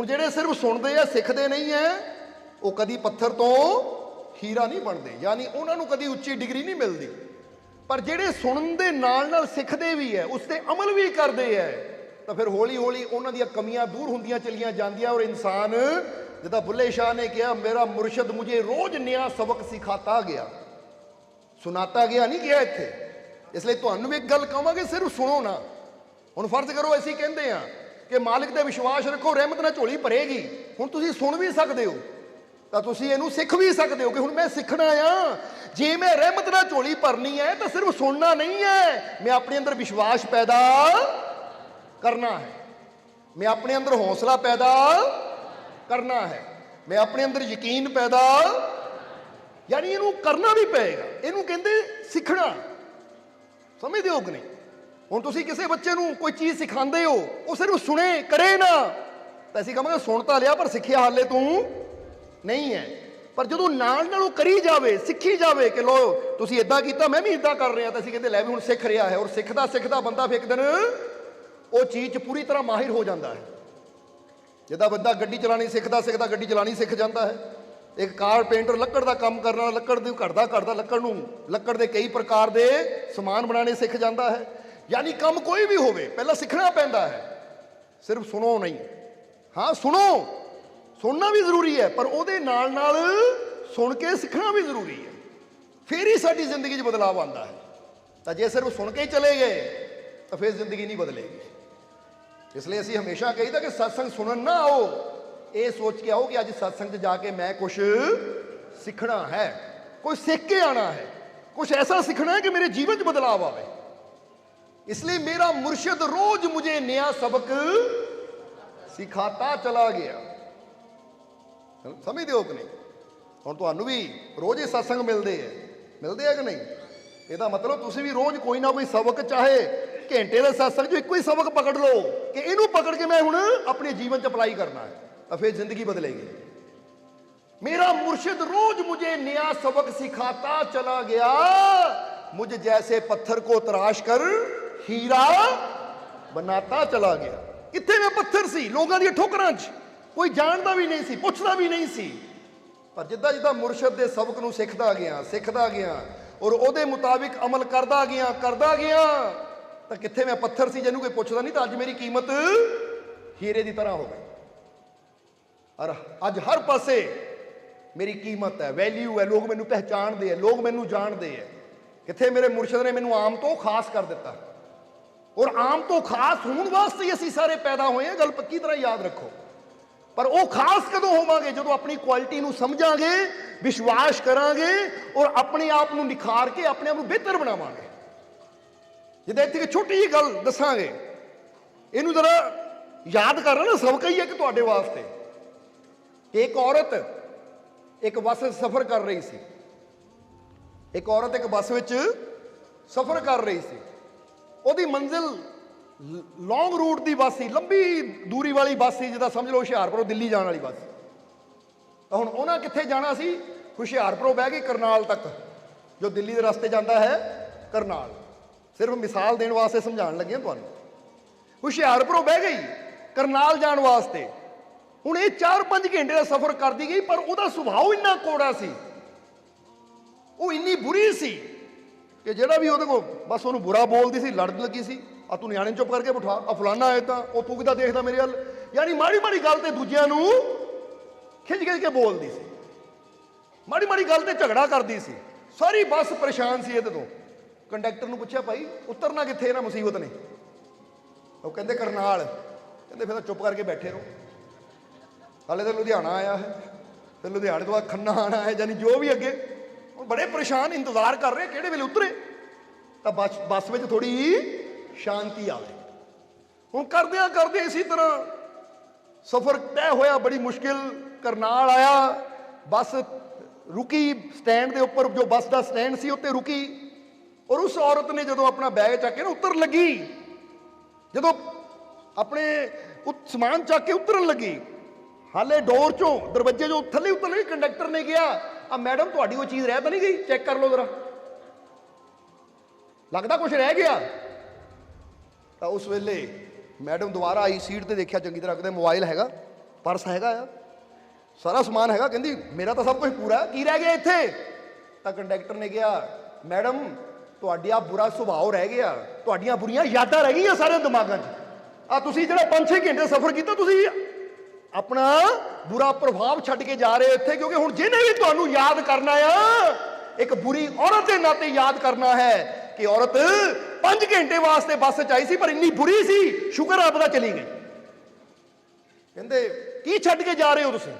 ਹੁਣ ਜਿਹੜੇ ਸਿਰਫ ਸੁਣਦੇ ਆ, ਸਿੱਖਦੇ ਨਹੀਂ ਐ ਉਹ ਕਦੀ ਪੱਥਰ ਤੋਂ ਹੀਰਾ ਨਹੀਂ ਬਣਦੇ। ਯਾਨੀ ਉਹਨਾਂ ਨੂੰ ਕਦੀ ਉੱਚੀ ਡਿਗਰੀ ਨਹੀਂ ਮਿਲਦੀ। ਪਰ ਜਿਹੜੇ ਸੁਣਨ ਦੇ ਨਾਲ ਨਾਲ ਸਿੱਖਦੇ ਵੀ ਐ ਉਸ ਤੇ ਅਮਲ ਵੀ ਕਰਦੇ ਐ ਤਾਂ ਫਿਰ ਹੌਲੀ ਹੌਲੀ ਉਹਨਾਂ ਦੀਆਂ ਕਮੀਆਂ ਦੂਰ ਹੁੰਦੀਆਂ ਚਲੀਆਂ ਜਾਂਦੀਆਂ ਔਰ ਇਨਸਾਨ ਜਿੱਦਾਂ ਬੁੱਲੇ ਸ਼ਾਹ ਨੇ ਕਿਹਾ, ਮੇਰਾ ਮੁਰਸ਼ਿਦ ਮੁਝੇ ਰੋਜ਼ ਨਿਆ ਸਬਕ ਸਿਖਾਤਾ ਗਿਆ। ਸੁਣਾਤਾ ਗਿਆ ਨਹੀਂ ਗਿਆ ਇੱਥੇ। ਇਸ ਲਈ ਤੁਹਾਨੂੰ ਵੀ ਇੱਕ ਗੱਲ ਕਹਾਂਗੇ, ਸਿਰਫ ਸੁਣੋ ਨਾ। ਹੁਣ ਫਰਜ਼ ਕਰੋ ਅਸੀਂ ਕਹਿੰਦੇ ਆ ਕਿ ਮਾਲਕ ਤੇ ਵਿਸ਼ਵਾਸ ਰੱਖੋ, ਰਹਿਮਤ ਨਾਲ ਝੋਲੀ ਭਰੇਗੀ। ਹੁਣ ਤੁਸੀਂ ਸੁਣ ਵੀ ਸਕਦੇ ਹੋ। ਤਾਂ ਤੁਸੀਂ ਇਹਨੂੰ ਸਿੱਖ ਵੀ ਸਕਦੇ ਹੋ ਕਿ ਹੁਣ ਮੈਂ ਸਿੱਖਣਾ ਆ। ਜੇ ਮੈਂ ਰਹਿਮਤ ਨਾਲ ਝੋਲੀ ਭਰਨੀ ਹੈ, ਤਾਂ ਸਿਰਫ ਸੁਣਨਾ ਨਹੀਂ ਹੈ। ਮੈਂ ਆਪਣੇ ਅੰਦਰ ਵਿਸ਼ਵਾਸ ਪੈਦਾ ਕਰਨਾ ਹੈ। ਮੈਂ ਆਪਣੇ ਅੰਦਰ ਹੌਸਲਾ ਪੈਦਾ ਕਰਨਾ ਹੈ। ਮੈਂ ਆਪਣੇ ਅੰਦਰ ਯਕੀਨ ਪੈਦਾ ਯਾਨੀ ਇਹਨੂੰ ਕਰਨਾ ਵੀ ਪਏਗਾ। ਇਹਨੂੰ ਕਹਿੰਦੇ ਸਿੱਖਣਾ। ਸਮਝਦੇ ਹੋ ਕਿ ਨਹੀਂ? ਹੁਣ ਤੁਸੀਂ ਕਿਸੇ ਬੱਚੇ ਨੂੰ ਕੋਈ ਚੀਜ਼ ਸਿਖਾਉਂਦੇ ਹੋ, ਉਹ ਸਿਰਫ ਸੁਣੇ, ਕਰੇ ਨਾ। ਤਾਂ ਅਸੀਂ ਕਹਾਂਗੇ, ਸੁਣ ਤਾਂ ਲਿਆ, ਪਰ ਸਿੱਖਿਆ ਹਾਲੇ ਤੂੰ ਨਹੀਂ ਹੈ। ਪਰ ਜਦੋਂ ਨਾਲ ਨਾਲ ਉਹ ਕਰੀ ਜਾਵੇ, ਸਿੱਖੀ ਜਾਵੇ ਕਿ ਲੋ ਤੁਸੀਂ ਇਦਾਂ ਕੀਤਾ, ਮੈਂ ਵੀ ਇਦਾਂ ਕਰ ਰਿਹਾ, ਤਾਂ ਅਸੀਂ ਕਹਿੰਦੇ, ਲੈ ਵੀ ਹੁਣ ਸਿੱਖ ਰਿਹਾ ਹੈ। ਔਰ ਸਿੱਖਦਾ ਸਿੱਖਦਾ ਬੰਦਾ ਫਿਰ ਇੱਕ ਦਿਨ, ਉਹ ਚੀਜ਼ 'ਚ ਪੂਰੀ ਤਰ੍ਹਾਂ ਮਾਹਿਰ ਹੋ ਜਾਂਦਾ ਹੈ। ਜਿੱਦਾਂ ਬੰਦਾ ਗੱਡੀ ਚਲਾਣੀ ਸਿੱਖਦਾ ਸਿੱਖਦਾ, ਗੱਡੀ ਚਲਾਣੀ ਸਿੱਖ ਜਾਂਦਾ ਹੈ। ਇੱਕ ਕਾਰਪੇਂਟਰ ਲੱਕੜ ਦਾ ਕੰਮ ਕਰਨਾ ਲੱਕੜ ਦੀ ਘੜਦਾ ਘੜਦਾ ਲੱਕੜ ਨੂੰ, ਲੱਕੜ ਦੇ ਕਈ ਪ੍ਰਕਾਰ ਦੇ ਸਮਾਨ ਬਣਾਉਣੇ ਸਿੱਖ ਜਾਂਦਾ ਹੈ। ਯਾਨੀ ਕੰਮ ਕੋਈ ਵੀ ਹੋਵੇ, ਪਹਿਲਾਂ ਸਿੱਖਣਾ ਪੈਂਦਾ ਹੈ। ਸਿਰਫ ਸੁਣੋ ਨਹੀਂ। ਹਾਂ, ਸੁਣੋ। ਸੁਣਨਾ ਵੀ ਜ਼ਰੂਰੀ ਹੈ, ਪਰ ਉਹਦੇ ਨਾਲ ਨਾਲ ਸੁਣ ਕੇ ਸਿੱਖਣਾ ਵੀ ਜ਼ਰੂਰੀ ਹੈ। ਫਿਰ ਹੀ ਸਾਡੀ ਜ਼ਿੰਦਗੀ 'ਚ ਬਦਲਾਅ ਆਉਂਦਾ ਹੈ। ਤਾਂ ਜੇ ਸਿਰਫ ਸੁਣ ਕੇ ਹੀ ਚਲੇ ਗਏ, ਤਾਂ ਫਿਰ ਜ਼ਿੰਦਗੀ ਨਹੀਂ ਬਦਲੇਗੀ। ਇਸ ਲਈ ਅਸੀਂ ਹਮੇਸ਼ਾ ਕਹੀਦਾ ਕਿ ਸਤਸੰਗ ਸੁਣਨ ਨਾ ਆਓ। ਇਹ ਸੋਚ ਕੇ ਆਓ ਕਿ ਅੱਜ ਸਤਸੰਗ 'ਚ ਜਾ ਕੇ ਮੈਂ ਕੁਝ ਸਿੱਖਣਾ ਹੈ ਕੁਝ ਸਿੱਖ ਕੇ ਆਣਾ ਹੈ। ਕੁਝ ਐਸਾ ਸਿੱਖਣਾ ਹੈ ਕਿ ਮੇਰੇ ਜੀਵਨ 'ਚ ਬਦਲਾਅ ਆਵੇ। ਇਸ ਲਈ ਮੇਰਾ मुर्शिद ਰੋਜ਼ ਮੁਝੇ ਨਿਆ ਸਬਕ ਸਿਖਾਤਾ ਚਲਾ ਗਿਆ ਸਮਝਦੇ ਹੋ ਕਿ ਨਹੀਂ ਹੁਣ ਤੁਹਾਨੂੰ ਵੀ ਰੋਜ਼ ਇਹ satsang ਮਿਲਦੇ ਆ ਮਿਲਦੇ ਆ ਕਿ ਨਹੀਂ ਇਹਦਾ ਮਤਲਬ ਤੁਸੀਂ ਵੀ ਰੋਜ਼ ਕੋਈ ਨਾ ਕੋਈ ਸਬਕ ਚਾਹੇ ਘੰਟੇ ਦਾ satsang ਜੋ ਇੱਕੋ ਹੀ ਸਬਕ ਪਕੜ ਲਓ ਕਿ ਇਹਨੂੰ ਪਕੜ ਕੇ ਮੈਂ ਹੁਣ ਆਪਣੇ ਜੀਵਨ 'ਚ ਅਪਲਾਈ ਕਰਨਾ ਹੈ ਤਾਂ ਫਿਰ ਜ਼ਿੰਦਗੀ ਬਦਲੇਗੀ ਮੇਰਾ ਮੁਰਸ਼ਿਦ ਰੋਜ਼ ਮੁਝੇ ਨਿਆ ਸਬਕ ਸਿਖਾਤਾ ਚਲਾ ਗਿਆ ਮੁਝ ਜੈਸੇ ਪੱਥਰ ਕੋ ਤਰਾਸ਼ ਕਰ हीरा बनाता चला गया ਕਿੱਥੇ ਮੈਂ ਪੱਥਰ ਸੀ ਲੋਕਾਂ ਦੀਆਂ ਠੋਕਰਾਂ 'ਚ ਕੋਈ ਜਾਣਦਾ ਵੀ ਨਹੀਂ ਸੀ ਪੁੱਛਦਾ ਵੀ ਨਹੀਂ ਸੀ ਪਰ ਜਿੱਦਾਂ ਜਿੱਦਾਂ ਮੁਰਸ਼ਿਦ ਦੇ ਸਬਕ ਨੂੰ ਸਿੱਖਦਾ ਗਿਆ ਸਿੱਖਦਾ ਗਿਆ ਔਰ ਉਹਦੇ ਮੁਤਾਬਿਕ ਅਮਲ ਕਰਦਾ ਗਿਆ ਕਰਦਾ ਗਿਆ ਤਾਂ ਕਿੱਥੇ ਮੈਂ ਪੱਥਰ ਸੀ ਜਿਹਨੂੰ ਕੋਈ ਪੁੱਛਦਾ ਨਹੀਂ ਤਾਂ ਅੱਜ ਮੇਰੀ ਕੀਮਤ ਹੀਰੇ ਦੀ ਤਰ੍ਹਾਂ ਹੋ ਗਈ ਔਰ ਅੱਜ ਹਰ ਪਾਸੇ ਮੇਰੀ ਕੀਮਤ ਹੈ ਵੈਲਿਊ ਹੈ ਲੋਕ ਮੈਨੂੰ ਪਹਿਚਾਣਦੇ ਆ ਲੋਕ ਮੈਨੂੰ ਜਾਣਦੇ ਆ ਕਿੱਥੇ ਮੇਰੇ ਮੁਰਸ਼ਿਦ ਨੇ ਮੈਨੂੰ ਆਮ ਤੋਂ ਖਾਸ ਕਰ ਦਿੱਤਾ ਔਰ ਆਮ ਤੋਂ ਖਾਸ ਹੋਣ ਵਾਸਤੇ ਹੀ ਅਸੀਂ ਸਾਰੇ ਪੈਦਾ ਹੋਏ ਹਾਂ। ਗੱਲ ਪੱਕੀ ਤਰ੍ਹਾਂ ਯਾਦ ਰੱਖੋ। ਪਰ ਉਹ ਖਾਸ ਕਦੋਂ ਹੋਵਾਂਗੇ? ਜਦੋਂ ਆਪਣੀ ਕੁਆਲਿਟੀ ਨੂੰ ਸਮਝਾਂਗੇ, ਵਿਸ਼ਵਾਸ ਕਰਾਂਗੇ ਔਰ ਆਪਣੇ ਆਪ ਨੂੰ ਨਿਖਾਰ ਕੇ ਆਪਣੇ ਆਪ ਨੂੰ ਬਿਹਤਰ ਬਣਾਵਾਂਗੇ। ਜਿੱਦਾਂ ਇੱਥੇ ਇੱਕ ਛੋਟੀ ਜਿਹੀ ਗੱਲ ਦੱਸਾਂਗੇ। ਇਹਨੂੰ ਜ਼ਰਾ ਯਾਦ ਕਰਨਾ ਨਾ, ਸਬਕ ਹੀ ਹੈ ਕਿ ਤੁਹਾਡੇ ਵਾਸਤੇ। ਕਿ ਇੱਕ ਔਰਤ ਇੱਕ ਬੱਸ ਸਫ਼ਰ ਕਰ ਰਹੀ ਸੀ। ਇੱਕ ਔਰਤ ਇੱਕ ਬੱਸ ਵਿੱਚ ਸਫ਼ਰ ਕਰ ਰਹੀ ਸੀ। ਉਹਦੀ ਮੰਜ਼ਿਲ ਲੌਂਗ ਰੂਟ ਦੀ ਬੱਸ ਸੀ, ਲੰਬੀ ਦੂਰੀ ਵਾਲੀ ਬੱਸ ਸੀ ਜਿਹਦਾ ਸਮਝ ਲਓ ਹੁਸ਼ਿਆਰਪੁਰੋਂ ਦਿੱਲੀ ਜਾਣ ਵਾਲੀ ਬੱਸ। ਤਾਂ ਹੁਣ ਉਹਨਾਂ ਕਿੱਥੇ ਜਾਣਾ ਸੀ? ਹੁਸ਼ਿਆਰਪੁਰੋਂ ਬਹਿ ਕੇ ਕਰਨਾਲ ਤੱਕ, ਜੋ ਦਿੱਲੀ ਦੇ ਰਸਤੇ ਜਾਂਦਾ ਹੈ, ਕਰਨਾਲ। ਸਿਰਫ ਮਿਸਾਲ ਦੇਣ ਵਾਸਤੇ ਸਮਝਾਉਣ ਲੱਗੇ ਹਾਂ ਤੁਹਾਨੂੰ। ਹੁਸ਼ਿਆਰਪੁਰੋਂ ਬਹਿ ਗਈ, ਕਰਨਾਲ ਜਾਣ ਵਾਸਤੇ। ਹੁਣ ਇਹ 4-5 ਘੰਟੇ ਦਾ ਸਫ਼ਰ ਕਰਦੀ ਗਈ, ਪਰ ਉਹਦਾ ਸੁਭਾਅ ਇੰਨਾ ਕੋੜਾ ਸੀ। ਉਹ ਇੰਨੀ ਬੁਰੀ ਸੀ ਕਿ ਜਿਹੜਾ ਵੀ ਉਹਦੇ ਕੋਲ ਬਸ ਉਹਨੂੰ ਬੁਰਾ ਬੋਲਦੀ ਸੀ, ਲੜਨ ਲੱਗੀ ਸੀ ਆ ਤੂੰ ਨਿਆਣੇ ਚੁੱਪ ਕਰਕੇ ਬਿਠਾ ਆ ਫਲਾਨਾ ਆਇਆ ਤਾਂ, ਉਹ ਤੂੰ ਕਿਦਾਂ ਦੇਖਦਾ ਮੇਰੇ ਵੱਲ। ਯਾਨੀ ਮਾੜੀ ਮਾੜੀ ਗੱਲ ਤੇ ਦੂਜਿਆਂ ਨੂੰ ਖਿੱਚ ਖਿੱਚ ਕੇ ਬੋਲਦੀ ਸੀ। ਮਾੜੀ ਮਾੜੀ ਗੱਲ ਤੇ ਝਗੜਾ ਕਰਦੀ ਸੀ। ਸਾਰੀ ਬੱਸ ਪਰੇਸ਼ਾਨ ਸੀ ਇਹਦੇ ਤੋਂ। ਕੰਡਕਟਰ ਨੂੰ ਪੁੱਛਿਆ, ਭਾਈ, ਉਤਰਨਾ ਕਿੱਥੇ? ਇਹਨਾਂ ਮੁਸੀਬਤ ਨੇ? ਉਹ ਕਹਿੰਦੇ, ਕਰਨਾਲ। ਕਹਿੰਦੇ, ਫਿਰ ਤਾਂ ਚੁੱਪ ਕਰਕੇ ਬੈਠੇ ਰਹੋ। ਹਾਲੇ ਤਾਂ ਲੁਧਿਆਣਾ ਆਇਆ ਹੈ। ਫਿਰ ਲੁਧਿਆਣੇ ਤੋਂ ਬਾਅਦ ਖੰਨਾ ਆਣਾ ਹੈ, ਯਾਨੀ ਜੋ ਵੀ ਅੱਗੇ ਬੜੇ ਪਰੇਸ਼ਾਨ ਇੰਤਜ਼ਾਰ ਕਰ ਰਹੇ, ਕਿਹੜੇ ਵੇਲੇ ਉਤਰੇ? ਤਾਂ ਬੱਸ ਬੱਸ ਵਿੱਚ ਥੋੜੀ ਸ਼ਾਂਤੀ ਆਵੇ। ਹੁਣ ਕਰਦਿਆਂ ਕਰਦੇ ਇਸੇ ਤਰ੍ਹਾਂ ਸਫ਼ਰ ਤੈਅ ਹੋਇਆ, ਬੜੀ ਮੁਸ਼ਕਿਲ ਕਰਨਾਲ ਆਇਆ। ਬੱਸ ਰੁਕੀ ਸਟੈਂਡ ਦੇ ਉੱਪਰ, ਜੋ ਬੱਸ ਦਾ ਸਟੈਂਡ ਸੀ ਉੱਤੇ ਰੁਕੀ। ਔਰ ਉਸ ਔਰਤ ਨੇ ਜਦੋਂ ਆਪਣਾ ਬੈਗ ਚੱਕ ਕੇ ਨਾ ਉੱਤਰ ਲੱਗੀ, ਜਦੋਂ ਆਪਣੇ ਸਮਾਨ ਚੱਕ ਕੇ ਉਤਰਨ ਲੱਗੀ ਹਾਲੇ ਡੋਰ ਚੋਂ, ਦਰਵਾਜ਼ੇ ਚੋਂ ਥੱਲੇ ਉਤਰ ਲਈ ਕੰਡਕਟਰ ਨੇ ਕਿਹਾ। ਆ ਮੈਡਮ, ਤੁਹਾਡੀ ਉਹ ਚੀਜ਼ ਰਹਿ ਤਾਂ ਨਹੀਂ ਗਈ? ਚੈੱਕ ਕਰ ਲਓ ਜ਼ਰਾ। ਲੱਗਦਾ ਕੁਝ ਰਹਿ ਗਿਆ। ਤਾਂ ਉਸ ਵੇਲੇ ਮੈਡਮ ਦੁਬਾਰਾ ਆਈ, ਸੀਟ ਤੇ ਦੇਖਿਆ, ਚੰਗੀ ਤਰ੍ਹਾਂ ਕਿਤੇ ਮੋਬਾਈਲ ਹੈਗਾ, ਪਰਸ ਹੈਗਾ ਆ। ਸਾਰਾ ਸਮਾਨ ਹੈਗਾ, ਕਹਿੰਦੀ, ਮੇਰਾ ਤਾਂ ਸਭ ਕੁਝ ਪੂਰਾ ਕੀ ਰਹਿ ਗਿਆ ਇੱਥੇ? ਤਾਂ ਕੰਡਕਟਰ ਨੇ ਕਿਹਾ, ਮੈਡਮ, ਤੁਹਾਡਾ ਬੁਰਾ ਸੁਭਾਅ ਰਹਿ ਗਿਆ। ਤੁਹਾਡੀਆਂ ਬੁਰੀਆਂ ਯਾਦਾਂ ਰਹਿ ਗਈਆਂ ਸਾਰੇ ਦਿਮਾਗਾਂ 'ਚ। ਆ ਤੁਸੀਂ ਜਿਹੜਾ 5-6 ਘੰਟੇ ਸਫ਼ਰ ਕੀਤਾ, ਤੁਸੀਂ ਆਪਣਾ ਬੁਰਾ ਪ੍ਰਭਾਵ ਛੱਡ ਕੇ ਜਾ ਰਹੇ ਹੋ ਇੱਥੇ, ਕਿਉਂਕਿ ਹੁਣ ਜਿਹਨੇ ਵੀ ਤੁਹਾਨੂੰ ਯਾਦ ਕਰਨਾ ਆ, ਇੱਕ ਬੁਰੀ ਔਰਤ ਦੇ ਨਾਤੇ ਯਾਦ ਕਰਨਾ ਹੈ ਕਿ ਔਰਤ 5 ਘੰਟੇ ਵਾਸਤੇ ਬੱਸ 'ਚ ਆਈ ਸੀ, ਪਰ ਇੰਨੀ ਬੁਰੀ ਸੀ, ਸ਼ੁਕਰ ਰੱਬ ਦਾ ਚਲੀ ਗਈ। ਕਹਿੰਦੇ, ਕੀ ਛੱਡ ਕੇ ਜਾ ਰਹੇ ਹੋ ਤੁਸੀਂ?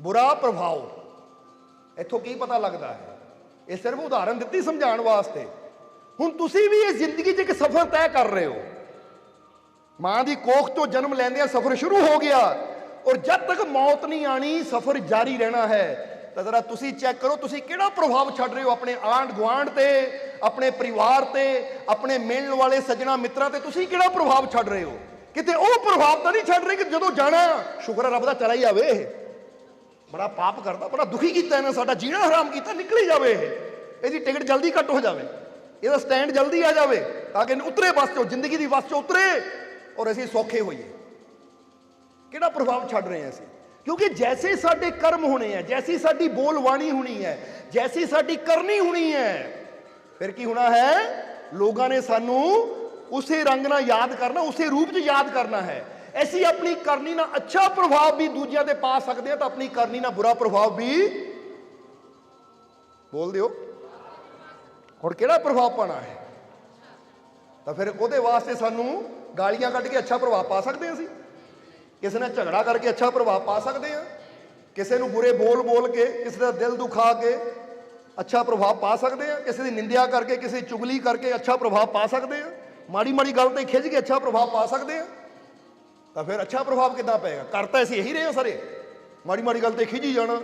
ਬੁਰਾ ਪ੍ਰਭਾਵ। ਇੱਥੋਂ ਕੀ ਪਤਾ ਲੱਗਦਾ ਹੈ? ਇਹ ਸਿਰਫ ਉਦਾਹਰਨ ਦਿੱਤੀ ਸਮਝਾਉਣ ਵਾਸਤੇ। ਹੁਣ ਤੁਸੀਂ ਵੀ ਇਹ ਜ਼ਿੰਦਗੀ 'ਚ ਇੱਕ ਸਫ਼ਰ ਤੈਅ ਕਰ ਰਹੇ ਹੋ। ਮਾਂ ਦੀ ਕੋਖ ਤੋਂ ਜਨਮ ਲੈਂਦਿਆਂ ਸਫ਼ਰ ਸ਼ੁਰੂ ਹੋ ਗਿਆ ਔਰ ਜਦ ਤੱਕ ਮੌਤ ਨਹੀਂ ਆਣੀ, ਸਫ਼ਰ ਜਾਰੀ ਰਹਿਣਾ ਹੈ। ਤਾਂ ਜ਼ਰਾ ਤੁਸੀਂ ਚੈੱਕ ਕਰੋ, ਤੁਸੀਂ ਕਿਹੜਾ ਪ੍ਰਭਾਵ ਛੱਡ ਰਹੇ ਹੋ ਆਪਣੇ ਆਂਢ ਗੁਆਂਢ ਤੇ, ਆਪਣੇ ਪਰਿਵਾਰ ਤੇ, ਆਪਣੇ ਮਿਲਣ ਵਾਲੇ ਸੱਜਣਾ ਮਿੱਤਰਾਂ ਤੇ? ਤੁਸੀਂ ਕਿਹੜਾ ਪ੍ਰਭਾਵ ਛੱਡ ਰਹੇ ਹੋ? ਕਿਤੇ ਉਹ ਪ੍ਰਭਾਵ ਤਾਂ ਨਹੀਂ ਛੱਡ ਰਹੇ ਕਿ ਜਦੋਂ ਜਾਣਾ, ਸ਼ੁਕਰ ਰੱਬ ਦਾ ਚਲਾ ਹੀ ਜਾਵੇ ਇਹ। ਬੜਾ ਪਾਪ ਕਰਦਾ, ਬੜਾ ਦੁਖੀ ਕੀਤਾ ਇਹਨਾਂ ਸਾਡਾ ਜੀਣਾ ਹਰਾਮ ਕੀਤਾ, ਨਿਕਲੀ ਜਾਵੇ ਇਹਦੀ ਟਿਕਟ ਜਲਦੀ ਕੱਟ ਹੋ ਜਾਵੇ। ਇਹਦਾ ਸਟੈਂਡ ਜਲਦੀ ਆ ਜਾਵੇ, ਤਾਂ ਕਿ ਇਹਨੂੰ ਉਤਰੇ ਬੱਸ ਚੋਂ, ਜ਼ਿੰਦਗੀ ਦੀ ਬੱਸ ਚੋਂ ਉਤਰੇ। ਔਰ ਅਸੀਂ ਸੌਖੇ ਹੋਈਏ। ਕਿਹੜਾ ਪ੍ਰਭਾਵ ਛੱਡ ਰਹੇ ਹਾਂ ਅਸੀਂ? ਕਿਉਂਕਿ ਜੈਸੇ ਸਾਡੇ ਕਰਮ ਹੋਣੇ ਹੈ, ਜੈਸੀ ਸਾਡੀ ਬੋਲ ਬਾਣੀ ਹੋਣੀ ਹੈ, ਜੈਸੀ ਸਾਡੀ ਕਰਨੀ ਹੋਣੀ ਹੈ, ਫਿਰ ਕੀ ਹੋਣਾ ਹੈ? ਲੋਕਾਂ ਨੇ ਸਾਨੂੰ ਉਸੇ ਰੰਗ ਨਾਲ ਯਾਦ ਕਰਨਾ, ਉਸੇ ਰੂਪ 'ਚ ਯਾਦ ਕਰਨਾ ਹੈ। ਅਸੀਂ ਆਪਣੀ ਕਰਨੀ ਨਾਲ ਅੱਛਾ ਪ੍ਰਭਾਵ ਵੀ ਦੂਜਿਆਂ ਤੇ ਪਾ ਸਕਦੇ ਹਾਂ ਤਾਂ ਆਪਣੀ ਕਰਨੀ ਨਾਲ ਬੁਰਾ ਪ੍ਰਭਾਵ ਵੀ ਬੋਲ ਦਿਓ। ਹੁਣ ਕਿਹੜਾ ਪ੍ਰਭਾਵ ਪਾਣਾ ਹੈ? ਤਾਂ ਫਿਰ ਉਹਦੇ ਵਾਸਤੇ ਸਾਨੂੰ ਗਾਲੀਆਂ ਕੱਢ ਕੇ ਅੱਛਾ ਪ੍ਰਭਾਵ ਪਾ ਸਕਦੇ ਹਾਂ ਅਸੀਂ? ਕਿਸੇ ਨਾਲ ਝਗੜਾ ਕਰਕੇ ਅੱਛਾ ਪ੍ਰਭਾਵ ਪਾ ਸਕਦੇ ਹਾਂ? ਕਿਸੇ ਨੂੰ ਬੁਰੇ ਬੋਲ ਬੋਲ ਕੇ, ਕਿਸੇ ਦਾ ਦਿਲ ਦੁਖਾ ਕੇ ਅੱਛਾ ਪ੍ਰਭਾਵ ਪਾ ਸਕਦੇ ਹਾਂ? ਕਿਸੇ ਦੀ ਨਿੰਦਿਆ ਕਰਕੇ, ਕਿਸੇ ਦੀ ਚੁਗਲੀ ਕਰਕੇ ਅੱਛਾ ਪ੍ਰਭਾਵ ਪਾ ਸਕਦੇ ਹਾਂ? ਮਾੜੀ ਮਾੜੀ ਗੱਲ ਤੇ ਖਿੱਚ ਕੇ ਅੱਛਾ ਪ੍ਰਭਾਵ ਪਾ ਸਕਦੇ ਹਾਂ? ਤਾਂ ਫਿਰ ਅੱਛਾ ਪ੍ਰਭਾਵ ਕਿੱਦਾਂ ਪਏਗਾ? ਕਰ ਤਾਂ ਅਸੀਂ ਇਹੀ ਰਹੇ ਹਾਂ ਸਾਰੇ। ਮਾੜੀ ਮਾੜੀ ਗੱਲ ਤੇ ਖਿਜੀ ਜਾਣਾ,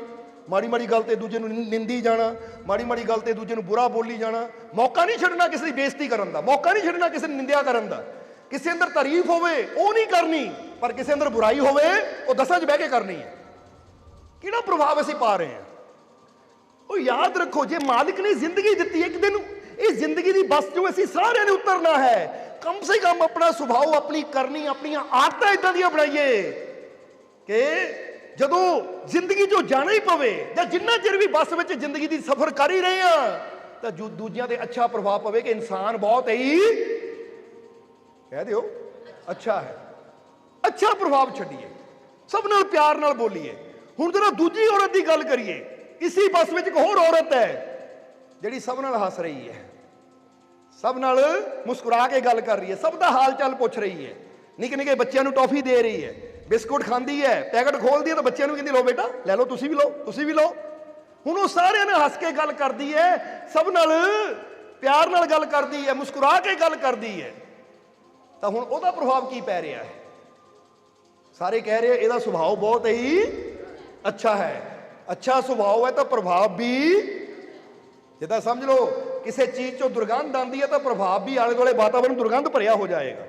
ਮਾੜੀ ਮਾੜੀ ਗੱਲ ਤੇ ਦੂਜੇ ਨੂੰ ਨਿੰਦੀ ਜਾਣਾ, ਮਾੜੀ ਮਾੜੀ ਗੱਲ ਤੇ ਦੂਜੇ ਨੂੰ ਬੁਰਾ ਬੋਲੀ ਜਾਣਾ। ਮੌਕਾ ਨਹੀਂ ਛੱਡਣਾ ਕਿਸੇ ਦੀ ਬੇਇੱਜ਼ਤੀ ਕਰਨ ਦਾ, ਮੌਕਾ ਨਹੀਂ ਛੱਡਣਾ ਕਿਸੇ ਨੂੰ ਨਿੰਦਿਆ ਕਰਨ ਦਾ। ਕਿਸੇ ਅੰਦਰ ਤਾਰੀਫ ਹੋਵੇ ਉਹ ਨਹੀਂ ਕਰਨੀ ਪਰ ਕਿਸੇ ਅੰਦਰ ਬੁਰਾਈ ਹੋਵੇ ਉਹ ਦਸਾਂ 'ਚ ਬਹਿ ਕੇ ਕਰਨੀ ਹੈ। ਕਿਹੜਾ ਪ੍ਰਭਾਵ ਅਸੀਂ ਪਾ ਰਹੇ ਹਾਂ? ਉਹ ਯਾਦ ਰੱਖੋ ਜੇ ਮਾਲਿਕ ਨੇ ਜ਼ਿੰਦਗੀ ਦਿੱਤੀ ਹੈ, ਇੱਕ ਦਿਨ ਇਹ ਜ਼ਿੰਦਗੀ ਦੀ ਬੱਸ ਜੋ ਅਸੀਂ ਸਾਰਿਆਂ ਨੇ ਉਤਰਨਾ ਹੈ ਕਮ ਸੇ ਕਮ ਆਪਣਾ ਸੁਭਾਅ ਆਪਣੀ ਕਰਨੀ ਆਪਣੀਆਂ ਆਦਤਾਂ ਇਦਾਂ ਦੀਆਂ ਬਣਾਈਏ ਕਿ ਜਦੋਂ ਜ਼ਿੰਦਗੀ ਜੋ ਜਾਣਾ ਹੀ ਪਵੇ ਜਾਂ ਜਿੰਨਾ ਚਿਰ ਵੀ ਬੱਸ ਵਿੱਚ ਜ਼ਿੰਦਗੀ ਦੀ ਸਫ਼ਰ ਕਰ ਹੀ ਰਹੇ ਆ ਤਾਂ ਜੋ ਦੂਜਿਆਂ ਤੇ ਅੱਛਾ ਪ੍ਰਭਾਵ ਪਵੇ ਕਿ ਇਨਸਾਨ ਬਹੁਤ ਹੀ ਕਹਿ ਦਿਓ, ਅੱਛਾ ਹੈ। ਅੱਛਾ ਪ੍ਰਭਾਵ ਛੱਡੀਏ, ਸਭ ਨਾਲ ਪਿਆਰ ਨਾਲ ਬੋਲੀਏ। ਹੁਣ ਜਰਾ ਦੂਜੀ ਔਰਤ ਦੀ ਗੱਲ ਕਰੀਏ, ਇਸੀ ਬੱਸ ਵਿੱਚ ਇੱਕ ਹੋਰ ਔਰਤ ਹੈ, ਜਿਹੜੀ ਸਭ ਨਾਲ ਹੱਸ ਰਹੀ ਹੈ। ਸਭ ਨਾਲ ਮੁਸਕਰਾ ਕੇ ਗੱਲ ਕਰ ਰਹੀ ਹੈ, ਸਭ ਦਾ ਹਾਲ ਚਾਲ ਪੁੱਛ ਰਹੀ ਹੈ। ਨਿੱਕੇ ਨਿੱਕੇ ਬੱਚਿਆਂ ਨੂੰ ਟੌਫੀ ਦੇ ਰਹੀ ਹੈ, ਬਿਸਕੁਟ ਖਾਂਦੀ ਹੈ, ਪੈਕਟ ਖੋਲਦੀ ਹੈ ਤਾਂ ਬੱਚਿਆਂ ਨੂੰ ਕਹਿੰਦੀ, ਲਓ ਬੇਟਾ, ਲੈ ਲਓ, ਤੁਸੀਂ ਵੀ ਲਓ, ਤੁਸੀਂ ਵੀ ਲਓ। ਹੁਣ ਉਹ ਸਾਰਿਆਂ ਨਾਲ ਹੱਸ ਕੇ ਗੱਲ ਕਰਦੀ ਹੈ, ਸਭ ਨਾਲ ਪਿਆਰ ਨਾਲ ਗੱਲ ਕਰਦੀ ਹੈ, ਮੁਸਕਰਾ ਕੇ ਗੱਲ ਕਰਦੀ ਹੈ। ਤਾਂ ਹੁਣ ਉਹਦਾ ਪ੍ਰਭਾਵ ਕੀ ਪੈ ਰਿਹਾ ਹੈ? ਸਾਰੇ ਕਹਿ ਰਹੇ ਇਹਦਾ ਸੁਭਾਅ ਬਹੁਤ ਹੀ ਅੱਛਾ ਹੈ। ਅੱਛਾ ਸੁਭਾਅ ਹੈ ਤਾਂ ਪ੍ਰਭਾਵ ਵੀ ਜਿੱਦਾਂ ਸਮਝ ਲਓ, ਕਿਸੇ ਚੀਜ਼ ਚੋਂ ਦੁਰਗੰਧ ਆਉਂਦੀ ਹੈ ਤਾਂ ਪ੍ਰਭਾਵ ਵੀ ਆਲੇ ਦੁਆਲੇ ਵਾਤਾਵਰਣ ਦੁਰਗੰਧ ਭਰਿਆ ਹੋ ਜਾਏਗਾ।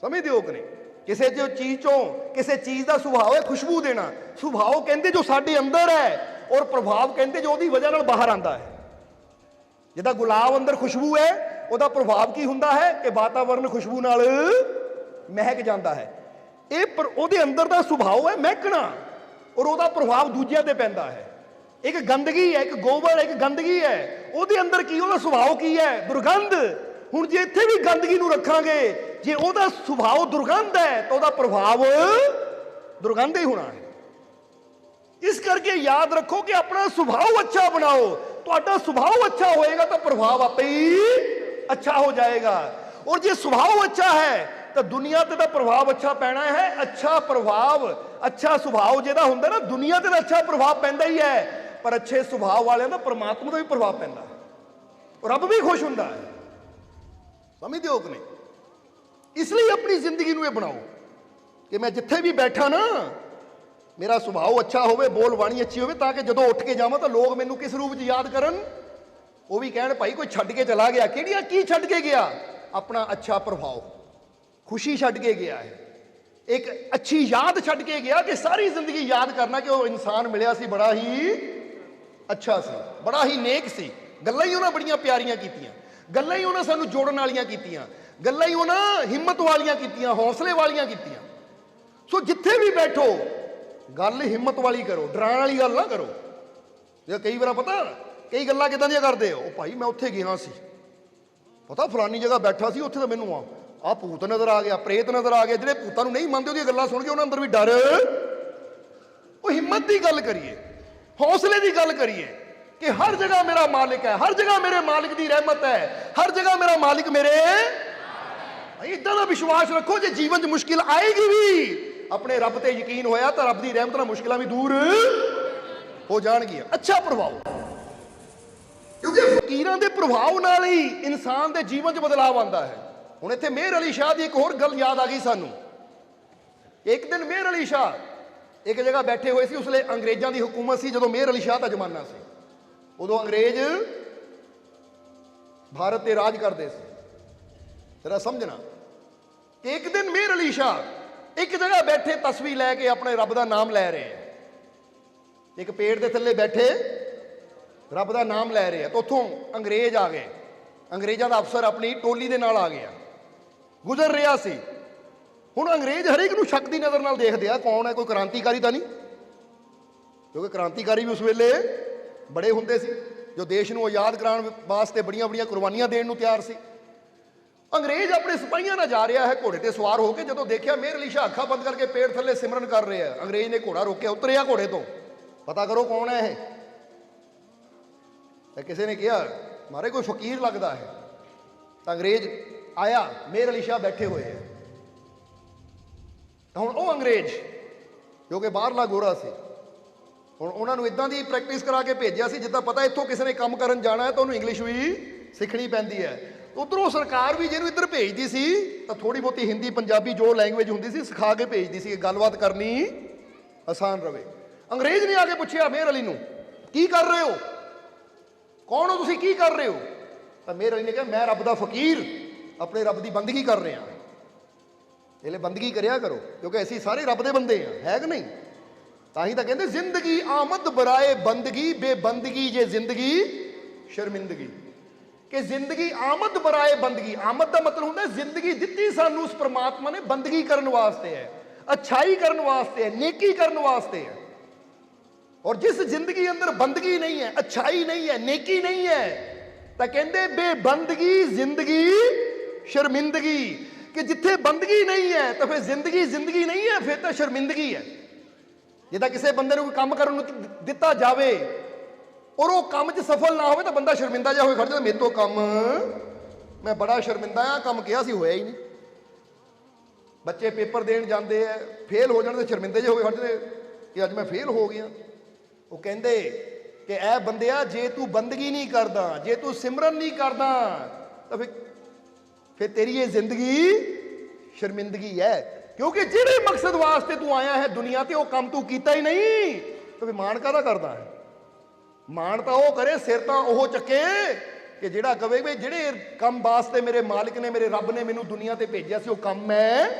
ਸਮਝਦੇ ਹੋ ਕਿ ਨਹੀਂ? ਕਿਸੇ ਜੋ ਚੀਜ਼ ਚੋਂ, ਕਿਸੇ ਚੀਜ਼ ਦਾ ਸੁਭਾਅ ਹੈ ਖੁਸ਼ਬੂ ਦੇਣਾ। ਸੁਭਾਅ ਕਹਿੰਦੇ ਜੋ ਸਾਡੇ ਅੰਦਰ ਹੈ ਔਰ ਪ੍ਰਭਾਵ ਕਹਿੰਦੇ ਜੋ ਉਹਦੀ ਵਜ੍ਹਾ ਨਾਲ ਬਾਹਰ ਆਂਦਾ ਹੈ। ਜਿੱਦਾਂ ਗੁਲਾਬ ਅੰਦਰ ਖੁਸ਼ਬੂ ਹੈ ਉਹਦਾ ਪ੍ਰਭਾਵ ਕੀ ਹੁੰਦਾ ਹੈ ਕਿ ਵਾਤਾਵਰਨ ਖੁਸ਼ਬੂ ਨਾਲ ਮਹਿਕ ਜਾਂਦਾ ਹੈ। ਇਹ ਪਰ ਉਹਦੇ ਅੰਦਰ ਦਾ ਸੁਭਾਅ ਹੈ ਮਹਿਕਣਾ ਔਰ ਉਹਦਾ ਪ੍ਰਭਾਵ ਦੂਜਿਆਂ ਤੇ ਪੈਂਦਾ ਹੈ। ਇੱਕ ਗੰਦਗੀ ਹੈ, ਇੱਕ ਗੋਬਰ, ਇੱਕ ਗੰਦਗੀ ਹੈ। ਉਹਦੇ ਅੰਦਰ ਕੀ, ਉਹਦਾ ਸੁਭਾਅ ਕੀ ਹੈ? ਦੁਰਗੰਧ। ਹੁਣ ਜੇ ਇੱਥੇ ਵੀ ਗੰਦਗੀ ਨੂੰ ਰੱਖਾਂਗੇ, ਜੇ ਉਹਦਾ ਸੁਭਾਅ ਦੁਰਗੰਧ ਹੈ, ਤਾਂ ਉਹਦਾ ਪ੍ਰਭਾਵ ਦੁਰਗੰਧ ਹੀ ਹੋਣਾ ਹੈ। ਇਸ ਕਰਕੇ ਯਾਦ ਰੱਖੋ ਕਿ ਆਪਣਾ ਸੁਭਾਅ ਅੱਛਾ ਬਣਾਓ। ਤੁਹਾਡਾ ਸੁਭਾਅ ਅੱਛਾ ਹੋਏਗਾ ਤਾਂ ਪ੍ਰਭਾਵ ਆਪੇ ਹੀ ਅੱਛਾ ਹੋ ਜਾਏਗਾ। ਔਰ ਜੇ ਸੁਭਾਅ ਅੱਛਾ ਹੈ, ਤਾਂ ਦੁਨੀਆ ਤੇ ਦਾ ਪ੍ਰਭਾਵ ਅੱਛਾ ਪੈਣਾ ਹੈ। ਅੱਛਾ ਪ੍ਰਭਾਵ, ਅੱਛਾ ਸੁਭਾਅ ਜਿਹਦਾ ਹੁੰਦਾ ਨਾ, ਦੁਨੀਆ ਤੇ ਦਾ ਅੱਛਾ ਪ੍ਰਭਾਵ ਪੈਂਦਾ ਹੀ ਹੈ। ਪਰ ਅੱਛੇ ਸੁਭਾਅ ਵਾਲਿਆਂ ਦਾ ਪਰਮਾਤਮਾ ਦਾ ਵੀ ਪ੍ਰਭਾਵ ਪੈਂਦਾ। ਔਰ ਰੱਬ ਵੀ ਖੁਸ਼ ਹੁੰਦਾ ਹੈ। ਸਮਝਦੇ ਹੋ ਕਿ ਨਹੀਂ? ਇਸ ਲਈ ਆਪਣੀ ਜ਼ਿੰਦਗੀ ਨੂੰ ਇਹ ਬਣਾਓ ਕਿ ਮੈਂ ਜਿੱਥੇ ਵੀ ਬੈਠਾ ਨਾ, ਮੇਰਾ ਸੁਭਾਅ ਅੱਛਾ ਹੋਵੇ ਬੋਲ ਬਾਣੀ ਅੱਛੀ ਹੋਵੇ, ਤਾਂ ਕਿ ਜਦੋਂ ਉੱਠ ਕੇ ਜਾਵਾਂ ਤਾਂ ਲੋਕ ਮੈਨੂੰ ਕਿਸ ਰੂਪ 'ਚ ਯਾਦ ਕਰਨ? ਉਹ ਵੀ ਕਹਿਣ ਭਾਈ ਕੋਈ ਛੱਡ ਕੇ ਚਲਾ ਗਿਆ। ਕਿਹੜੀਆਂ ਕੀ ਛੱਡ ਕੇ ਗਿਆ? ਆਪਣਾ ਅੱਛਾ ਪ੍ਰਭਾਵ। ਖੁਸ਼ੀ ਛੱਡ ਕੇ ਗਿਆ ਹੈ ਇੱਕ ਅੱਛੀ ਯਾਦ ਛੱਡ ਕੇ ਗਿਆ ਕਿ ਸਾਰੀ ਜ਼ਿੰਦਗੀ ਯਾਦ ਕਰਨਾ ਕਿ ਉਹ ਇਨਸਾਨ ਮਿਲਿਆ ਸੀ, ਬੜਾ ਹੀ ਅੱਛਾ ਸੀ, ਬੜਾ ਹੀ ਨੇਕ ਸੀ। ਗੱਲਾਂ ਹੀ ਉਹਨਾਂ ਬੜੀਆਂ ਪਿਆਰੀਆਂ ਕੀਤੀਆਂ। ਗੱਲਾਂ ਹੀ ਉਹਨਾਂ ਸਾਨੂੰ ਜੋੜਨ ਵਾਲੀਆਂ ਕੀਤੀਆਂ। ਗੱਲਾਂ ਹੀ ਉਹਨਾਂ ਹਿੰਮਤ ਵਾਲੀਆਂ ਕੀਤੀਆਂ, ਹੌਸਲੇ ਵਾਲੀਆਂ ਕੀਤੀਆਂ। ਸੋ ਜਿੱਥੇ ਵੀ ਬੈਠੋ, ਗੱਲ ਹਿੰਮਤ ਵਾਲੀ ਕਰੋ, ਡਰਾਉਣ ਵਾਲੀ ਗੱਲ ਨਾ ਕਰੋ। ਜੇ ਕਈ ਵਾਰ ਪਤਾ ਕਈ ਗੱਲਾਂ ਕਿਦਾਂ ਦੀਆਂ ਕਰਦੇ ਹੋ? ਉਹ ਭਾਈ ਮੈਂ ਉੱਥੇ ਗਿਆ ਸੀ। ਪਤਾ ਫਲਾਨੀ ਜਗ੍ਹਾ ਬੈਠਾ ਸੀ, ਉੱਥੇ ਤਾਂ ਮੈਨੂੰ ਆ। ਆ ਭੂਤ ਨਜ਼ਰ ਆ ਗਿਆ, ਪ੍ਰੇਤ ਨਜ਼ਰ ਆ ਗਿਆ। ਜਿਹੜੇ ਭੂਤਾਂ ਨੂੰ ਨਹੀਂ ਮੰਨਦੇ, ਉਹਦੀਆਂ ਗੱਲਾਂ ਸੁਣ ਕੇ ਉਹਨਾਂ ਅੰਦਰ ਵੀ ਡਰ। ਉਹ ਹਿੰਮਤ ਦੀ ਗੱਲ ਕਰੀਏ, ਹੌਸਲੇ ਦੀ ਗੱਲ ਕਰੀਏ ਕਿ ਹਰ ਜਗ੍ਹਾ ਮੇਰਾ ਮਾਲਿਕ ਹੈ, ਹਰ ਜਗ੍ਹਾ ਮੇਰੇ ਮਾਲਿਕ ਦੀ ਰਹਿਮਤ ਹੈ, ਹਰ ਜਗ੍ਹਾ ਮੇਰਾ ਮਾਲਿਕ ਮੇਰੇ ਇਦਾਂ ਦਾ ਵਿਸ਼ਵਾਸ ਰੱਖੋ ਜੇ ਜੀਵਨ 'ਚ ਮੁਸ਼ਕਿਲ ਆਏਗੀ ਵੀ। ਆਪਣੇ ਰੱਬ ਤੇ ਯਕੀਨ ਹੋਇਆ ਤਾਂ ਰੱਬ ਦੀ ਰਹਿਮਤ ਨਾਲ ਮੁਸ਼ਕਿਲਾਂ ਵੀ ਦੂਰ ਹੋ ਜਾਣਗੀਆਂ। ਅੱਛਾ, ਪ੍ਰਭਾਵ। ਕਿਉਂਕਿ ਫਕੀਰਾਂ ਦੇ ਪ੍ਰਭਾਵ ਨਾਲ ਹੀ ਇਨਸਾਨ ਦੇ ਜੀਵਨ 'ਚ ਬਦਲਾਅ ਆਉਂਦਾ ਹੈ। ਹੁਣ ਇੱਥੇ ਮੇਹਰ ਅਲੀ ਸ਼ਾਹ ਦੀ ਇੱਕ ਹੋਰ ਗੱਲ ਯਾਦ ਆ ਗਈ ਸਾਨੂੰ। ਇੱਕ ਦਿਨ ਮੇਹਰ ਅਲੀ ਸ਼ਾਹ ਇੱਕ ਜਗ੍ਹਾ ਬੈਠੇ ਹੋਏ ਸੀ, ਉਸਲੇ ਅੰਗਰੇਜ਼ਾਂ ਦੀ ਹਕੂਮਤ ਸੀ, ਜਦੋਂ ਮੇਹਰ ਅਲੀ ਸ਼ਾਹ ਦਾ ਜ਼ਮਾਨਾ ਸੀ। ਉਦੋਂ ਅੰਗਰੇਜ਼ ਭਾਰਤ ਤੇ ਰਾਜ ਕਰਦੇ ਸੀ। ਤੇਰਾ ਸਮਝਣਾ। ਕਿ ਇੱਕ ਦਿਨ ਮੇਹਰ ਅਲੀ ਸ਼ਾਹ ਇੱਕ ਜਗ੍ਹਾ ਬੈਠੇ ਤਸਵੀਰ ਲੈ ਕੇ ਆਪਣੇ ਰੱਬ ਦਾ ਨਾਮ ਲੈ ਰਹੇ ਹੈ। ਇੱਕ ਪੇੜ ਦੇ ਥੱਲੇ ਬੈਠੇ ਰੱਬ ਦਾ ਨਾਮ ਲੈ ਰਹੇ ਆ ਤਾਂ ਉੱਥੋਂ ਅੰਗਰੇਜ਼ ਆ ਗਏ। ਅੰਗਰੇਜ਼ਾਂ ਦਾ ਅਫਸਰ ਆਪਣੀ ਟੋਲੀ ਦੇ ਨਾਲ ਆ ਗਿਆ। ਗੁਜ਼ਰ ਰਿਹਾ ਸੀ। ਹੁਣ ਅੰਗਰੇਜ਼ ਹਰੇਕ ਨੂੰ ਸ਼ੱਕ ਦੀ ਨਜ਼ਰ ਨਾਲ ਦੇਖਦੇ ਆ, ਕੌਣ ਹੈ, ਕੋਈ ਕ੍ਰਾਂਤੀਕਾਰੀ ਤਾਂ ਨਹੀਂ? ਕਿਉਂਕਿ ਕ੍ਰਾਂਤੀਕਾਰੀ ਵੀ ਉਸ ਵੇਲੇ ਬੜੇ ਹੁੰਦੇ ਸੀ, ਜੋ ਦੇਸ਼ ਨੂੰ ਆਜ਼ਾਦ ਕਰਾਉਣ ਵਾਸਤੇ ਬੜੀਆਂ ਬੜੀਆਂ ਕੁਰਬਾਨੀਆਂ ਦੇਣ ਨੂੰ ਤਿਆਰ ਸੀ। ਅੰਗਰੇਜ਼ ਆਪਣੇ ਸਿਪਾਹੀਆਂ ਨਾਲ ਜਾ ਰਿਹਾ ਹੈ, ਘੋੜੇ ਤੇ ਸਵਾਰ ਹੋ ਕੇ ਜਦੋਂ ਦੇਖਿਆ ਮੇਰ ਅਲੀ ਸ਼ਾਹ ਅੱਖਾਂ ਬੰਦ ਕਰਕੇ ਪੇੜ ਥੱਲੇ ਸਿਮਰਨ ਕਰ ਰਿਹਾ ਅੰਗਰੇਜ਼ ਨੇ ਘੋੜਾ ਰੋਕਿਆ, ਉਤਰਿਆ ਘੋੜੇ ਤੋਂ। ਪਤਾ ਕਰੋ ਕੌਣ ਹੈ ਇਹ? ਤਾਂ ਕਿਸੇ ਨੇ ਕਿਹਾ, ਮਾਰੇ ਕੋਈ ਫਕੀਰ ਲੱਗਦਾ ਹੈ? ਤਾਂ ਅੰਗਰੇਜ਼ ਆਇਆ ਮੇਰ ਅਲੀ ਸ਼ਾਹ ਬੈਠੇ ਹੋਏ ਹੈ ਤਾਂ ਹੁਣ ਉਹ ਅੰਗਰੇਜ਼, ਜੋ ਕਿ ਬਾਹਰਲਾ ਗੋਰਾ ਸੀ, ਹੁਣ ਉਹਨਾਂ ਨੂੰ ਇਦਾਂ ਦੀ ਪ੍ਰੈਕਟਿਸ ਕਰਾ ਕੇ ਭੇਜਿਆ ਸੀ, ਜਿੱਦਾਂ ਪਤਾ ਇੱਥੋਂ ਕਿਸੇ ਨੇ ਕੰਮ ਕਰਨ ਜਾਣਾ ਹੈ, ਤਾਂ ਉਹਨੂੰ ਇੰਗਲਿਸ਼ ਵੀ ਸਿੱਖਣੀ ਪੈਂਦੀ ਹੈ। ਉਧਰੋਂ ਸਰਕਾਰ ਵੀ ਜਿਹਨੂੰ ਇੱਧਰ ਭੇਜਦੀ ਸੀ, ਤਾਂ ਥੋੜੀ ਬਹੁਤੀ ਹਿੰਦੀ, ਪੰਜਾਬੀ ਜੋ ਲੈਂਗੁਏਜ ਹੁੰਦੀ ਸੀ, ਸਿਖਾ ਕੇ ਭੇਜਦੀ ਸੀ ਕਿ ਗੱਲਬਾਤ ਕਰਨੀ ਆਸਾਨ ਰਵੇ। ਅੰਗਰੇਜ਼ ਨੇ ਆ ਕੇ ਪੁੱਛਿਆ ਮੇਰ ਅਲੀ ਨੂੰ, ਕੀ ਕਰ ਰਹੇ ਹੋ? ਕੌਣ ਹੋ ਤੁਸੀਂ? ਕੀ ਕਰ ਰਹੇ ਹੋ? ਤਾਂ ਮੇਰ ਅਲੀ ਨੇ ਕਿਹਾ, ਮੈਂ ਰੱਬ ਦਾ ਫਕੀਰ, ਆਪਣੇ ਰੱਬ ਦੀ ਬੰਦਗੀ ਕਰ ਰਿਹਾ ਇਹਲੇ ਬੰਦਗੀ ਕਰਿਆ ਕਰੋ, ਕਿਉਂਕਿ ਅਸੀਂ ਸਾਰੇ ਰੱਬ ਦੇ ਬੰਦੇ ਆ ਹੈ ਕਿ ਨਹੀਂ? ਤਾਂ ਹੀ ਤਾਂ ਕਹਿੰਦੇ, ਜ਼ਿੰਦਗੀ ਆਮਦ ਬਰਾਏ ਬੰਦਗੀ, ਬੇਬੰਦਗੀ ਜੇ ਜ਼ਿੰਦਗੀ, ਸ਼ਰਮਿੰਦਗੀ। ਕਿ ਜ਼ਿੰਦਗੀ ਆਮਦ ਬਰਾਏ ਬੰਦਗੀ, ਆਮਦ ਦਾ ਮਤਲਬ ਹੁੰਦਾ ਜ਼ਿੰਦਗੀ ਦਿੱਤੀ ਸਾਨੂੰ ਉਸ ਪ੍ਰਮਾਤਮਾ ਨੇ ਬੰਦਗੀ ਕਰਨ ਵਾਸਤੇ ਹੈ, ਅਛਾਈ ਕਰਨ ਵਾਸਤੇ ਹੈ, ਨੇਕੀ ਕਰਨ ਵਾਸਤੇ ਹੈ। ਔਰ ਜਿਸ ਜ਼ਿੰਦਗੀ ਅੰਦਰ ਬੰਦਗੀ ਨਹੀਂ ਹੈ, ਅਛਾਈ ਨਹੀਂ ਹੈ, ਨੇਕੀ ਨਹੀਂ ਹੈ, ਤਾਂ ਕਹਿੰਦੇ ਬੇਬੰਦਗੀ ਜ਼ਿੰਦਗੀ, ਸ਼ਰਮਿੰਦਗੀ। ਕਿ ਜਿੱਥੇ ਬੰਦਗੀ ਨਹੀਂ ਹੈ, ਤਾਂ ਫਿਰ ਜ਼ਿੰਦਗੀ ਜ਼ਿੰਦਗੀ ਨਹੀਂ ਹੈ, ਫਿਰ ਤਾਂ ਸ਼ਰਮਿੰਦਗੀ ਹੈ। ਜਿੱਦਾਂ ਕਿਸੇ ਬੰਦੇ ਨੂੰ ਕੋਈ ਕੰਮ ਕਰਨ ਨੂੰ ਦਿੱਤਾ ਜਾਵੇ ਔਰ ਉਹ ਕੰਮ 'ਚ ਸਫਲ ਨਾ ਹੋਵੇ, ਤਾਂ ਬੰਦਾ ਸ਼ਰਮਿੰਦਾ ਜਿਹਾ ਹੋਏ ਖੜ ਜਾਂਦਾ, ਮੇਰੇ ਤੋਂ ਕੰਮ ਮੈਂ ਬੜਾ ਸ਼ਰਮਿੰਦਾ ਆ ਕੰਮ ਕਿਹਾ ਸੀ, ਹੋਇਆ ਹੀ ਨਹੀਂ। ਬੱਚੇ ਪੇਪਰ ਦੇਣ ਜਾਂਦੇ ਆ, ਫੇਲ ਹੋ ਜਾਣ ਤੇ ਸ਼ਰਮਿੰਦੇ ਜਿਹੇ ਹੋ ਕੇ ਖੜ ਕਿ ਅੱਜ ਮੈਂ ਫੇਲ ਹੋ ਗਿਆ। ਉਹ ਕਹਿੰਦੇ ਕਿ ਐ ਬੰਦਿਆ, ਜੇ ਤੂੰ ਬੰਦਗੀ ਨਹੀਂ ਕਰਦਾ, ਜੇ ਤੂੰ ਸਿਮਰਨ ਨਹੀਂ ਕਰਦਾ, ਤਾਂ ਫਿਰ ਫਿਰ ਤੇਰੀ ਇਹ ਜ਼ਿੰਦਗੀ ਸ਼ਰਮਿੰਦਗੀ ਹੈ ਕਿਉਂਕਿ ਜਿਹੜੇ ਮਕਸਦ ਵਾਸਤੇ ਤੂੰ ਆਇਆ ਹੈ ਦੁਨੀਆ ਤੇ, ਉਹ ਕੰਮ ਤੂੰ ਕੀਤਾ ਹੀ ਨਹੀਂ। ਤਾਂ ਫਿਰ ਮਾਣ ਕਾਹਦਾ ਕਰਦਾ ਹੈ? ਮਾਣ ਤਾਂ ਉਹ ਕਰੇ, ਸਿਰ ਤਾਂ ਉਹ ਚੱਕੇ ਕਿ ਜਿਹੜਾ ਕਵੇ ਵੀ ਜਿਹੜੇ ਕੰਮ ਵਾਸਤੇ ਮੇਰੇ ਮਾਲਕ ਨੇ, ਮੇਰੇ ਰੱਬ ਨੇ ਮੈਨੂੰ ਦੁਨੀਆ ਤੇ ਭੇਜਿਆ ਸੀ, ਉਹ ਕੰਮ ਮੈਂ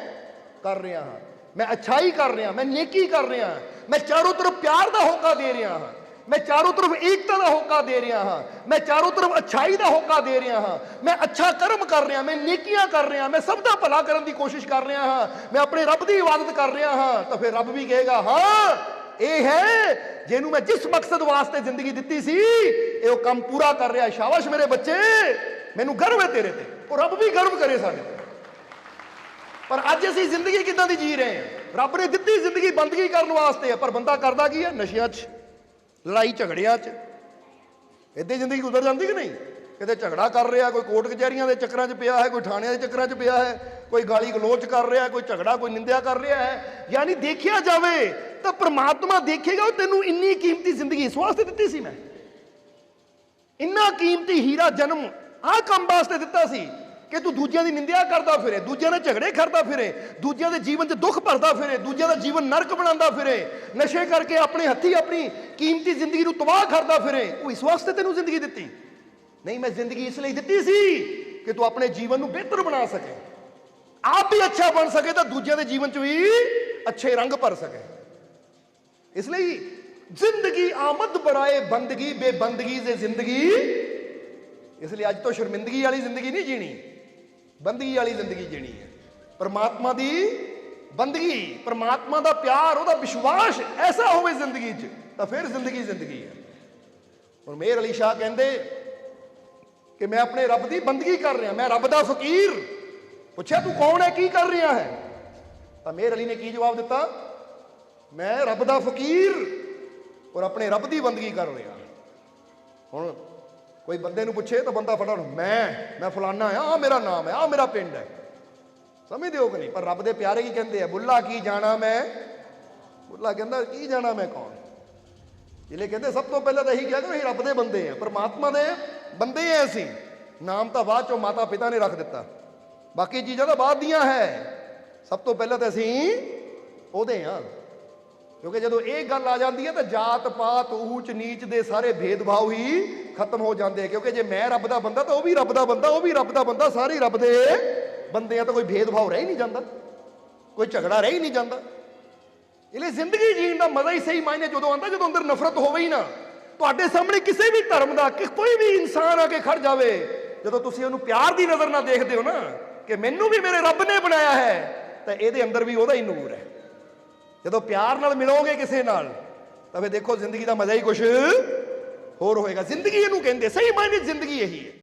ਕਰ ਰਿਹਾ ਹਾਂ। ਮੈਂ ਅੱਛਾਈ ਕਰ ਰਿਹਾ, ਮੈਂ ਨੇਕੀ ਕਰ ਰਿਹਾ ਮੈਂ ਚਾਰੋਂ ਤਰਫ ਪਿਆਰ ਦਾ ਹੋਕਾ ਦੇ ਰਿਹਾ ਹਾਂ। ਮੈਂ ਚਾਰੋਂ ਤਰਫ ਏਕਤਾ ਦਾ ਹੋਕਾ ਦੇ ਰਿਹਾ ਹਾਂ। ਮੈਂ ਚਾਰੋਂ ਤਰਫ ਅੱਛਾਈ ਦਾ ਹੋਕਾ ਦੇ ਰਿਹਾ ਹਾਂ। ਮੈਂ ਅੱਛਾ ਕਰਮ ਕਰ ਰਿਹਾ, ਮੈਂ ਨੇਕੀਆਂ ਕਰ ਰਿਹਾ, ਮੈਂ ਸਭ ਦਾ ਭਲਾ ਕਰਨ ਦੀ ਕੋਸ਼ਿਸ਼ ਕਰ ਰਿਹਾ ਹਾਂ। ਮੈਂ ਆਪਣੇ ਰੱਬ ਦੀ ਇਬਾਦਤ ਕਰ ਰਿਹਾ ਹਾਂ, ਤਾਂ ਫਿਰ ਰੱਬ ਵੀ ਕਹੇਗਾ, ਹਾਂ, ਇਹ ਹੈ ਜਿਹਨੂੰ ਮੈਂ ਜਿਸ ਮਕਸਦ ਵਾਸਤੇ ਜ਼ਿੰਦਗੀ ਦਿੱਤੀ ਸੀ, ਇਹ ਉਹ ਕੰਮ ਪੂਰਾ ਕਰ ਰਿਹਾ। ਸ਼ਾਬਾਸ਼ ਮੇਰੇ ਬੱਚੇ, ਮੈਨੂੰ ਗਰਵ ਹੈ ਤੇਰੇ ਤੇ। ਉਹ ਰੱਬ ਵੀ ਗਰਵ ਕਰੇ ਸਾਡੇ ਤੇ। ਪਰ ਅੱਜ ਅਸੀਂ ਜ਼ਿੰਦਗੀ ਕਿੱਦਾਂ ਦੀ ਜੀ ਰਹੇ ਹਾਂ? ਰੱਬ ਨੇ ਦਿੱਤੀ ਜ਼ਿੰਦਗੀ ਬੰਦਗੀ ਕਰਨ ਵਾਸਤੇ ਹੈ ਪਰ ਬੰਦਾ ਕਰਦਾ ਕੀ ਹੈ ਨਸ਼ਿਆਂ 'ਚ, ਲੜਾਈ ਝਗੜਿਆਂ 'ਚ। ਇੱਦਾਂ ਜ਼ਿੰਦਗੀ ਗੁਜ਼ਰ ਜਾਂਦੀ ਕਿ ਨਹੀਂ? ਕਿਤੇ ਝਗੜਾ ਕਰ ਰਿਹਾ, ਕੋਈ ਕੋਰਟ ਕਚਹਿਰੀਆਂ ਦੇ ਚੱਕਰਾਂ 'ਚ ਪਿਆ ਹੈ, ਕੋਈ ਥਾਣਿਆਂ ਦੇ ਚੱਕਰਾਂ 'ਚ ਪਿਆ ਹੈ, ਕੋਈ ਗਾਲੀ ਗਲੋਚ ਕਰ ਰਿਹਾ, ਕੋਈ ਝਗੜਾ, ਕੋਈ ਨਿੰਦਿਆ ਕਰ ਰਿਹਾ ਹੈ। ਯਾਨੀ ਦੇਖਿਆ ਜਾਵੇ ਤਾਂ ਪ੍ਰਮਾਤਮਾ ਦੇਖੇਗਾ ਉਹ ਤੈਨੂੰ ਇੰਨੀ ਕੀਮਤੀ ਜ਼ਿੰਦਗੀ, ਇਸ ਵਾਸਤੇ ਦਿੱਤੀ ਸੀ ਮੈਂ। ਇੰਨਾ ਕੀਮਤੀ ਹੀਰਾ ਜਨਮ ਆਹ ਕੰਮ ਵਾਸਤੇ ਦਿੱਤਾ ਸੀ ਕਿ ਤੂੰ ਦੂਜਿਆਂ ਦੀ ਨਿੰਦਿਆ ਕਰਦਾ ਫਿਰੇ, ਦੂਜਿਆਂ ਨਾਲ ਝਗੜੇ ਕਰਦਾ ਫਿਰੇ, ਦੂਜਿਆਂ ਦੇ ਜੀਵਨ 'ਚ ਦੁੱਖ ਭਰਦਾ ਫਿਰੇ, ਦੂਜਿਆਂ ਦਾ ਜੀਵਨ ਨਰਕ ਬਣਾਉਂਦਾ ਫਿਰੇ, ਨਸ਼ੇ ਕਰਕੇ ਆਪਣੇ ਹੱਥੀ ਆਪਣੀ ਕੀਮਤੀ ਜ਼ਿੰਦਗੀ ਨੂੰ ਤਬਾਹ ਕਰਦਾ ਫਿਰੇ। ਉਹ ਇਸ ਵਾਸਤੇ ਤੈਨੂੰ ਜ਼ਿੰਦਗੀ ਦਿੱਤੀ। ਨਹੀਂ, ਮੈਂ ਜ਼ਿੰਦਗੀ ਇਸ ਲਈ ਦਿੱਤੀ ਸੀ ਕਿ ਤੂੰ ਆਪਣੇ ਜੀਵਨ ਨੂੰ ਬਿਹਤਰ ਬਣਾ ਸਕੇ। ਆਪ ਵੀ ਅੱਛਾ ਬਣ ਸਕੇ ਤਾਂ ਦੂਜਿਆਂ ਦੇ ਜੀਵਨ 'ਚ ਵੀ ਅੱਛੇ ਰੰਗ ਭਰ ਸਕੇ। ਇਸ ਲਈ ਜ਼ਿੰਦਗੀ ਆਮਦ ਬਰਾਏ ਬੰਦਗੀ, ਬੇਬੰਦਗੀ ਦੇ ਜ਼ਿੰਦਗੀ। ਇਸ ਲਈ ਅੱਜ ਤੋਂ ਸ਼ਰਮਿੰਦਗੀ ਵਾਲੀ ਜ਼ਿੰਦਗੀ ਨਹੀਂ ਜੀਣੀ। ਬੰਦਗੀ ਵਾਲੀ ਜ਼ਿੰਦਗੀ ਜੀਣੀ ਹੈ। ਪਰਮਾਤਮਾ ਦੀ ਬੰਦਗੀ, ਪਰਮਾਤਮਾ ਦਾ ਪਿਆਰ, ਉਹਦਾ ਵਿਸ਼ਵਾਸ ਐਸਾ ਹੋਵੇ ਜ਼ਿੰਦਗੀ 'ਚ, ਤਾਂ ਫਿਰ ਜ਼ਿੰਦਗੀ ਜ਼ਿੰਦਗੀ ਹੈ। ਹੁਣ ਮੇਰ ਅਲੀ ਸ਼ਾਹ ਕਹਿੰਦੇ ਕਿ ਮੈਂ ਆਪਣੇ ਰੱਬ ਦੀ ਬੰਦਗੀ ਕਰ ਰਿਹਾ, ਮੈਂ ਰੱਬ ਦਾ ਫਕੀਰ। ਪੁੱਛਿਆ, ਤੂੰ ਕੌਣ ਹੈ? ਕੀ ਕਰ ਰਿਹਾ ਹੈ? ਤਾਂ ਮੇਰ ਅਲੀ ਨੇ ਕੀ ਜਵਾਬ ਦਿੱਤਾ? ਮੈਂ ਰੱਬ ਦਾ ਫਕੀਰ ਔਰ ਆਪਣੇ ਰੱਬ ਦੀ ਬੰਦਗੀ ਕਰ ਰਿਹਾ। ਹੁਣ ਕੋਈ ਬੰਦੇ ਨੂੰ ਪੁੱਛੇ ਤਾਂ ਬੰਦਾ ਫਟਾਫਟ ਮੈਂ ਮੈਂ ਫਲਾਨਾ ਆ ਆ ਮੇਰਾ ਨਾਮ ਹੈ ਆ ਮੇਰਾ ਪਿੰਡ ਹੈ। ਸਮਝਦੇ ਹੋ ਕਿ ਨਹੀਂ? ਪਰ ਰੱਬ ਦੇ ਪਿਆਰੇ ਕੀ ਕਹਿੰਦੇ ਆ? ਬੁੱਲਾ ਕੀ ਜਾਣਾ ਮੈਂ? ਬੁੱਲਾ ਕਹਿੰਦਾ, ਕੀ ਜਾਣਾ ਮੈਂ ਕੌਣ? ਇਹਲੇ ਕਹਿੰਦੇ, ਸਭ ਤੋਂ ਪਹਿਲਾਂ ਤਾਂ ਇਹੀ ਕਿਹਾ ਕਿ ਅਸੀਂ ਰੱਬ ਦੇ ਬੰਦੇ ਆ, ਪਰਮਾਤਮਾ ਦੇ ਬੰਦੇ ਆ ਅਸੀਂ। ਨਾਮ ਤਾਂ ਬਾਅਦ ਚੋਂ ਮਾਤਾ ਪਿਤਾ ਨੇ ਰੱਖ ਦਿੱਤਾ। ਬਾਕੀ ਚੀਜ਼ਾਂ ਤਾਂ ਬਾਅਦ ਦੀਆਂ ਹੈ। ਸਭ ਤੋਂ ਪਹਿਲਾਂ ਤਾਂ ਅਸੀਂ ਉਹਦੇ ਆ। ਕਿਉਂਕਿ ਜਦੋਂ ਇਹ ਗੱਲ ਆ ਜਾਂਦੀ ਹੈ ਤਾਂ ਜਾਤ ਪਾਤ, ਊਚ ਨੀਚ ਦੇ ਸਾਰੇ ਭੇਦਭਾਵ ਹੀ ਖਤਮ ਹੋ ਜਾਂਦੇ ਆ। ਕਿਉਂਕਿ ਜੇ ਮੈਂ ਰੱਬ ਦਾ ਬੰਦਾ ਤਾਂ ਉਹ ਵੀ ਰੱਬ ਦਾ ਬੰਦਾ, ਉਹ ਵੀ ਰੱਬ ਦਾ ਬੰਦਾ, ਸਾਰੇ ਰੱਬ ਦੇ ਬੰਦੇ ਆ ਤਾਂ ਕੋਈ ਭੇਦਭਾਵ ਰਹਿ ਹੀ ਨਹੀਂ ਜਾਂਦਾ। ਕੋਈ ਝਗੜਾ ਰਹਿ ਹੀ ਨਹੀਂ ਜਾਂਦਾ। ਇਹ ਲਈ ਜ਼ਿੰਦਗੀ ਜੀਣ ਦਾ ਮਜ਼ਾ ਹੀ ਸਹੀ ਮਾਇਨੇ ਜਦੋਂ ਆਉਂਦਾ, ਜਦੋਂ ਅੰਦਰ ਨਫ਼ਰਤ ਹੋਵੇ ਹੀ ਨਾ। ਤੁਹਾਡੇ ਸਾਹਮਣੇ ਕਿਸੇ ਵੀ ਧਰਮ ਦਾ, ਕਿ ਕੋਈ ਵੀ ਇਨਸਾਨ ਆ ਕੇ ਖੜ ਜਾਵੇ, ਜਦੋਂ ਤੁਸੀਂ ਉਹਨੂੰ ਪਿਆਰ ਦੀ ਨਜ਼ਰ ਨਾਲ ਦੇਖਦੇ ਹੋ ਨਾ, ਕਿ ਮੈਨੂੰ ਵੀ ਮੇਰੇ ਰੱਬ ਨੇ ਬਣਾਇਆ ਹੈ, ਤਾਂ ਇਹਦੇ ਅੰਦਰ ਵੀ ਉਹਦਾ ਹੀ ਨੂਰ ਹੈ। ਜਦੋਂ ਪਿਆਰ ਨਾਲ ਮਿਲੋਗੇ ਕਿਸੇ ਨਾਲ, ਤਾਂ ਫਿਰ ਦੇਖੋ ਜ਼ਿੰਦਗੀ ਦਾ ਮਜ਼ਾ ਹੀ ਕੁਝ ਹੋਰ ਹੋਏਗਾ। ਜ਼ਿੰਦਗੀ ਇਹਨੂੰ ਕਹਿੰਦੇ, ਸਹੀ ਮਾਇਨੇ ਜ਼ਿੰਦਗੀ ਇਹੀ ਹੈ।